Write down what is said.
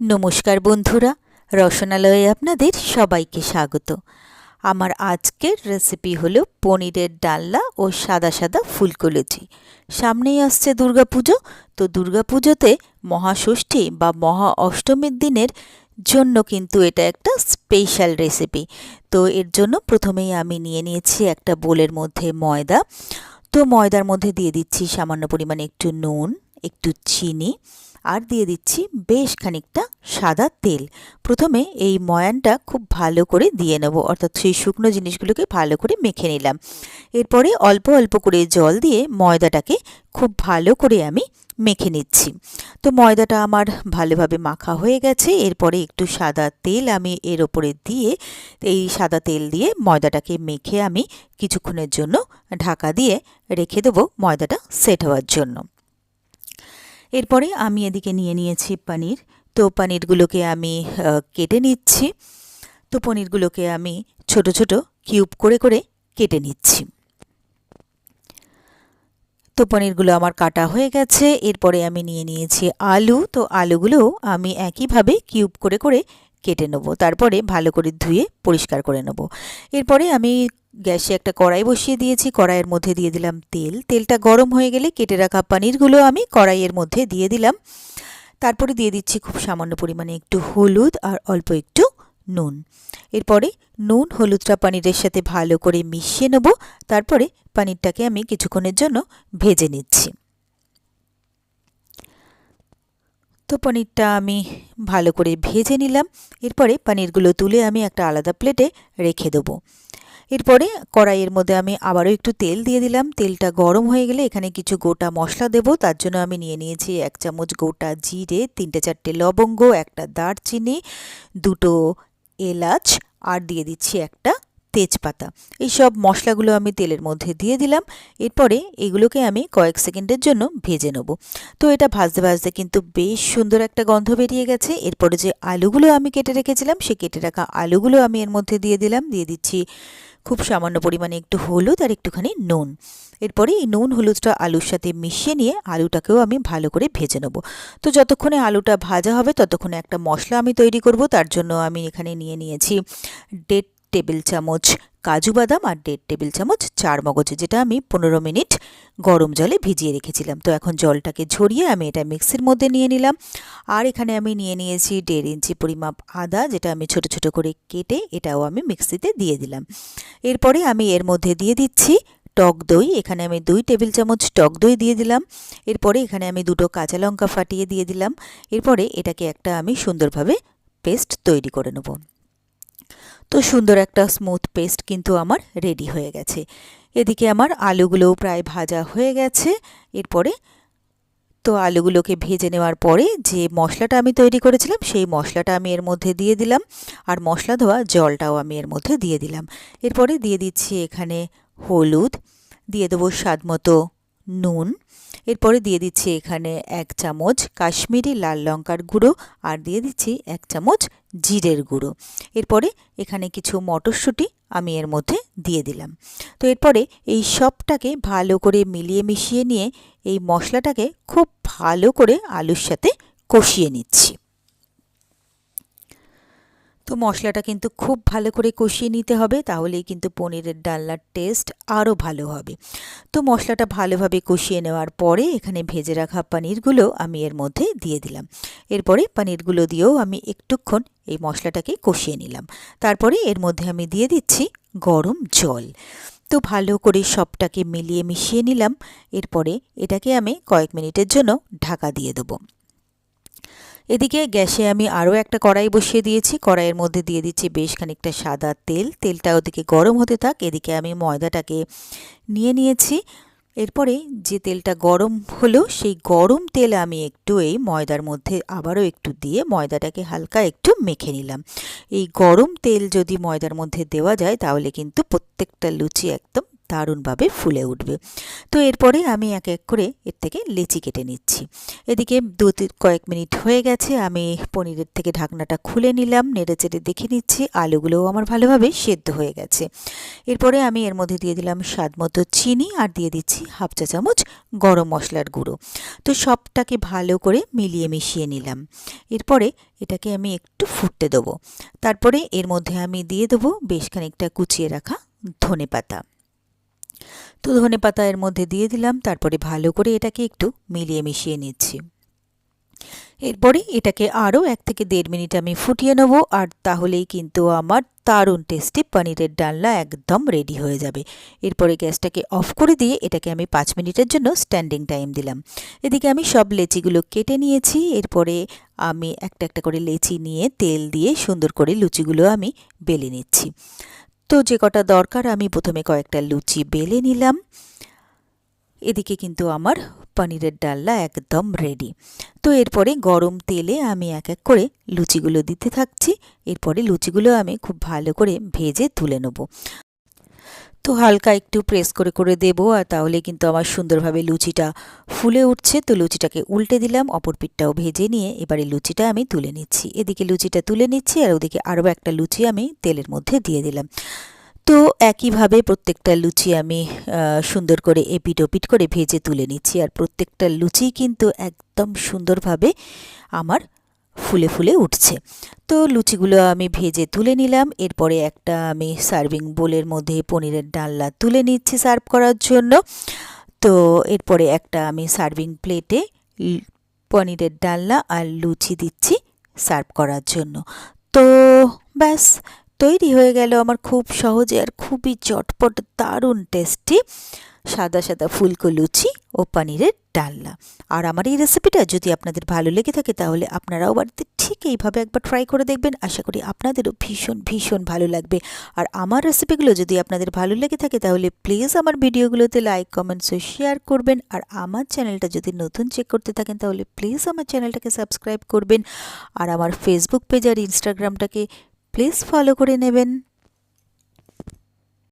নমস্কার বন্ধুরা, রসনালয়ে আপনাদের সবাইকে স্বাগত। আমার আজকের রেসিপি হলো পনিরের ডালনা ও সাদা সাদা ফুলকলুচি সামনেই আসছে দুর্গাপুজো, তো দুর্গাপুজোতে মহাষষ্ঠী বা মহা অষ্টমীর দিনের জন্য কিন্তু এটা একটা স্পেশাল রেসিপি তো এর জন্য প্রথমেই আমি নিয়ে নিয়েছি একটা বোলের মধ্যে ময়দা। তো ময়দার মধ্যে দিয়ে দিচ্ছি সামান্য পরিমাণে একটু নুন, একটু চিনি আর দিয়ে দিচ্ছি বেশ খানিকটা সাদা তেল। প্রথমে এই ময়ানটা খুব ভালো করে দিয়ে নেব, অর্থাৎ সেই শুকনো জিনিসগুলোকে ভালো করে মেখে নিলাম। এরপরে অল্প অল্প করে জল দিয়ে ময়দাটাকে খুব ভালো করে আমি মেখে নিচ্ছি। তো ময়দাটা আমার ভালোভাবে মাখা হয়ে গেছে, এরপরে একটু সাদা তেল আমি এর ওপরে দিয়ে, এই সাদা তেল দিয়ে ময়দাটাকে মেখে আমি কিছুক্ষণের জন্য ঢাকা দিয়ে রেখে দেবো ময়দাটা সেট হওয়ার জন্য। এরপরে আমি এদিকে নিয়ে নিয়েছি পনির। তো পনিরগুলোকে আমি কেটে নিচ্ছি। তো পনিরগুলোকে আমি ছোট ছোট কিউব করে করে কেটে নিচ্ছি। তো পনিরগুলো আমার কাটা হয়ে গেছে। এরপরে আমি নিয়ে নিয়েছি আলু। তো আলুগুলোও আমি একইভাবে কিউব করে করে কেটে নেব। তারপরে ভালো করে ধুয়ে পরিষ্কার করে নেব। এরপরে আমি গ্যাসে একটা কড়াই বসিয়ে দিয়েছি, কড়াইয়ের মধ্যে দিয়ে দিলাম তেল। তেলটা গরম হয়ে গেলে কেটে রাখা পানিরগুলো আমি কড়াইয়ের মধ্যে দিয়ে দিলাম। তারপরে দিয়ে দিচ্ছি খুব সামান্য পরিমাণে একটু হলুদ আর অল্প একটু নুন। এরপরে নুন, হলুদটা পানিরের সাথে ভালো করে মিশিয়ে নেব। তারপরে পানিরটাকে আমি কিছুক্ষণের জন্য ভেজে নিচ্ছি। তো পনিরটা আমি ভালো করে ভেজে নিলাম। এরপরে পনিরগুলো তুলে আমি একটা আলাদা প্লেটে রেখে দেবো। এরপরে কড়াইয়ের মধ্যে আমি আবারও একটু তেল দিয়ে দিলাম। তেলটা গরম হয়ে গেলে এখানে কিছু গোটা মশলা দেব। তার জন্য আমি নিয়ে নিয়েছি এক চামচ গোটা জিরে, তিনটে চারটে লবঙ্গ, একটা দারচিনি, দুটো এলাচ আর দিয়ে দিচ্ছি একটা তেজপাতা। এই সব মশলাগুলো আমি তেলের মধ্যে দিয়ে দিলাম। এরপরে এগুলোকে আমি কয়েক সেকেন্ডের জন্য ভেজে নেব। তো এটা ভাজতে ভাজতে কিন্তু বেশ সুন্দর একটা গন্ধ বেরিয়ে গেছে। এরপরে যে আলুগুলো আমি কেটে রেখেছিলাম, সে কেটে রাখা আলুগুলো আমি এর মধ্যে দিয়ে দিলাম। দিয়ে দিচ্ছি খুব সামান্য পরিমাণে একটু হলুদ আর একটুখানি নুন। এরপরে এই নুন হলুদটা আলুর সাথে মিশিয়ে নিয়ে আলুটাকেও আমি ভালো করে ভেজে নেব। তো যতক্ষণে আলুটা ভাজা হবে ততক্ষণে একটা মশলা আমি তৈরি করব। তার জন্য আমি এখানে নিয়ে নিয়েছি দেড় টেবিল চামচ কাজু বাদাম আর দেড় টেবিল চামচ চার মগজ, যেটা আমি পনেরো মিনিট গরম জলে ভিজিয়ে রেখেছিলাম। তো এখন জলটাকে ঝরিয়ে আমি এটা মিক্সির মধ্যে নিয়ে নিলাম। আর এখানে আমি নিয়ে নিয়েছি দেড় ইঞ্চি পরিমাপ আদা, যেটা আমি ছোট ছোট করে কেটে এটাও আমি মিক্সিতে দিয়ে দিলাম। এরপরে আমি এর মধ্যে দিয়ে দিচ্ছি টক দই। এখানে আমি দুই টেবিল চামচ টক দই দিয়ে দিলাম। এরপরে এখানে আমি দুটো কাঁচা লঙ্কা ফাটিয়ে দিয়ে দিলাম। এরপরে এটাকে একটা আমি সুন্দরভাবে পেস্ট তৈরি করে নেব। তো সুন্দর একটা স্মুথ পেস্ট কিন্তু আমার রেডি হয়ে গেছে। এদিকে আমার আলুগুলোও প্রায় ভাজা হয়ে গেছে। এরপরে তো আলুগুলোকে ভেজে নেওয়ার পরে যে মশলাটা আমি তৈরি করেছিলাম, সেই মশলাটা আমি এর মধ্যে দিয়ে দিলাম। আর মশলা ধোয়া জলটাও আমি এর মধ্যে দিয়ে দিলাম। এরপরে দিয়ে দিচ্ছি এখানে হলুদ। দিয়ে দেবো স্বাদ মতো নুন। এরপরে দিয়ে দিচ্ছি এখানে এক চামচ কাশ্মীরি লাল লঙ্কার গুঁড়ো আর দিয়ে দিচ্ছি এক চামচ জিরের গুঁড়ো। এরপরে এখানে কিছু মটরশুঁটি আমি এর মধ্যে দিয়ে দিলাম। তো এরপরে এই সবটাকে ভালো করে মিলিয়ে মিশিয়ে নিয়ে এই মশলাটাকে খুব ভালো করে আলুর সাথে কষিয়ে নিচ্ছি। মশলাটা কিন্তু খুব ভালো করে কষিয়ে নিতে হবে, তাহলেই কিন্তু পনিরের ডালনার টেস্ট আরও ভালো হবে। তো মশলাটা ভালোভাবে কষিয়ে নেওয়ার পরে এখানে ভেজে রাখা পনিরগুলো আমি এর মধ্যে দিয়ে দিলাম। এরপরে পনিরগুলো দিয়েও আমি একটুক্ষণ এই মশলাটাকে কষিয়ে নিলাম। তারপরে এর মধ্যে আমি দিয়ে দিচ্ছি গরম জল। তো ভালো করে সবটাকে মিলিয়ে মিশিয়ে নিলাম। এরপরে এটাকে আমি কয়েক মিনিটের জন্য ঢাকা দিয়ে দেবো। এদিকে গ্যাসে আমি আরও একটা কড়াই বসিয়ে দিয়েছি। কড়াইয়ের মধ্যে দিয়ে দিচ্ছি বেশ খানিকটা সাদা তেল। তেলটা ওদিকে গরম হতে থাক, এদিকে আমি ময়দাটাকে নিয়ে নিয়েছি। এরপরে যে তেলটা গরম হলো, সেই গরম তেল আমি একটু এই ময়দার মধ্যে আবারও একটু দিয়ে ময়দাটাকে হালকা একটু মেখে নিলাম। এই গরম তেল যদি ময়দার মধ্যে দেওয়া যায়, তাহলে কিন্তু প্রত্যেকটা লুচি একদম দারুণভাবে ফুলে উঠবে। তো এরপরে আমি এক এক করে এর থেকে লেচি কেটে নিচ্ছি। এদিকে দু কয়েক মিনিট হয়ে গেছে, আমি পনিরের থেকে ঢাকনাটা খুলে নিলাম, নেড়ে চেড়ে দেখে নিচ্ছি, আলুগুলোও আমার ভালোভাবে সেদ্ধ হয়ে গেছে। এরপরে আমি এর মধ্যে দিয়ে দিলাম স্বাদ মতো চিনি আর দিয়ে দিচ্ছি হাফ চা চামচ গরম মশলার গুঁড়ো। তো সবটাকে ভালো করে মিলিয়ে মিশিয়ে নিলাম। এরপরে এটাকে আমি একটু ফুটতে দেবো। তারপরে এর মধ্যে আমি দিয়ে দেবো বেশ খানিকটা কুচিয়ে রাখা ধনে পাতা তো ধনে পাতা এর মধ্যে দিয়ে দিলাম, তারপরে ভালো করে এটাকে একটু মিলিয়ে মিশিয়ে নিচ্ছি। এরপরে এটাকে আরও এক থেকে দেড় মিনিট আমি ফুটিয়ে নেব, আর তাহলেই কিন্তু আমার দারুণ টেস্টি পনিরের ডালনা একদম রেডি হয়ে যাবে। এরপরে গ্যাসটাকে অফ করে দিয়ে এটাকে আমি পাঁচ মিনিটের জন্য স্ট্যান্ডিং টাইম দিলাম। এদিকে আমি সব লেচিগুলো কেটে নিয়েছি, এরপরে আমি একটা একটা করে লেচি নিয়ে তেল দিয়ে সুন্দর করে লুচিগুলো আমি বেলে নিচ্ছি। তো যে কটা দরকার, আমি প্রথমে কয়েকটা লুচি বেলে নিলাম। এদিকে কিন্তু আমার পনিরের ডাল্লা একদম রেডি তো এরপরে গরম তেলে আমি এক এক করে লুচিগুলো দিতে থাকছি। এরপরে লুচিগুলো আমি খুব ভালো করে ভেজে তুলে নেব। তো হালকা একটু প্রেস করে করে দেব, আর তাহলে কিন্তু আমার সুন্দরভাবে লুচিটা ফুলে উঠছে। তো লুচিটাকে উল্টে দিলাম, অপর পিঠটাও ভেজে নিয়ে এবারে লুচিটা আমি তুলে নিচ্ছি। এদিকে লুচিটা তুলে নিচ্ছি, আর ওদিকে আরও একটা লুচি আমি তেলের মধ্যে দিয়ে দিলাম। তো একইভাবে প্রত্যেকটা লুচি আমি সুন্দর করে এপিট ওপিট করে ভেজে তুলে নিচ্ছি। আর প্রত্যেকটা লুচি কিন্তু একদম সুন্দরভাবে আমার ফুলে ফুলে উঠছে। তো লুচিগুলো আমি ভেজে তুলে নিলাম। এরপরে একটা আমি সার্ভিং বোলের মধ্যে পনিরের ডালনা তুলে নিচ্ছি সার্ভ করার জন্য। তো এরপরে একটা আমি সার্ভিং প্লেটে পনিরের ডালনা আর লুচি দিচ্ছি সার্ভ করার জন্য। তো ব্যাস, তৈরি হয়ে গেল আমার খুব সহজে আর খুবই চটপট, দারুণ টেস্টি সাদা সাদা ফুলকো লুচি। ও পনিরের ডালনা। আর আমার এই রেসিপিটা যদি আপনাদের ভালো লেগে থাকে, তাহলে আপনারাও বাড়িতে ঠিক এইভাবে একবার ট্রাই করে দেখবেন। আশা করি আপনাদেরও ভীষণ ভীষণ ভালো লাগবে। আর আমার রেসিপিগুলো যদি আপনাদের ভালো লেগে থাকে, তাহলে প্লিজ আমার ভিডিওগুলোতে লাইক কমেন্টস ও শেয়ার করবেন। আর আমার চ্যানেলটা যদি নতুন চেক করতে থাকেন, তাহলে প্লিজ আমার চ্যানেলটাকে সাবস্ক্রাইব করবেন। আর আমার ফেসবুক পেজ আর ইনস্টাগ্রামটাকে প্লিজ ফলো করে নেবেন।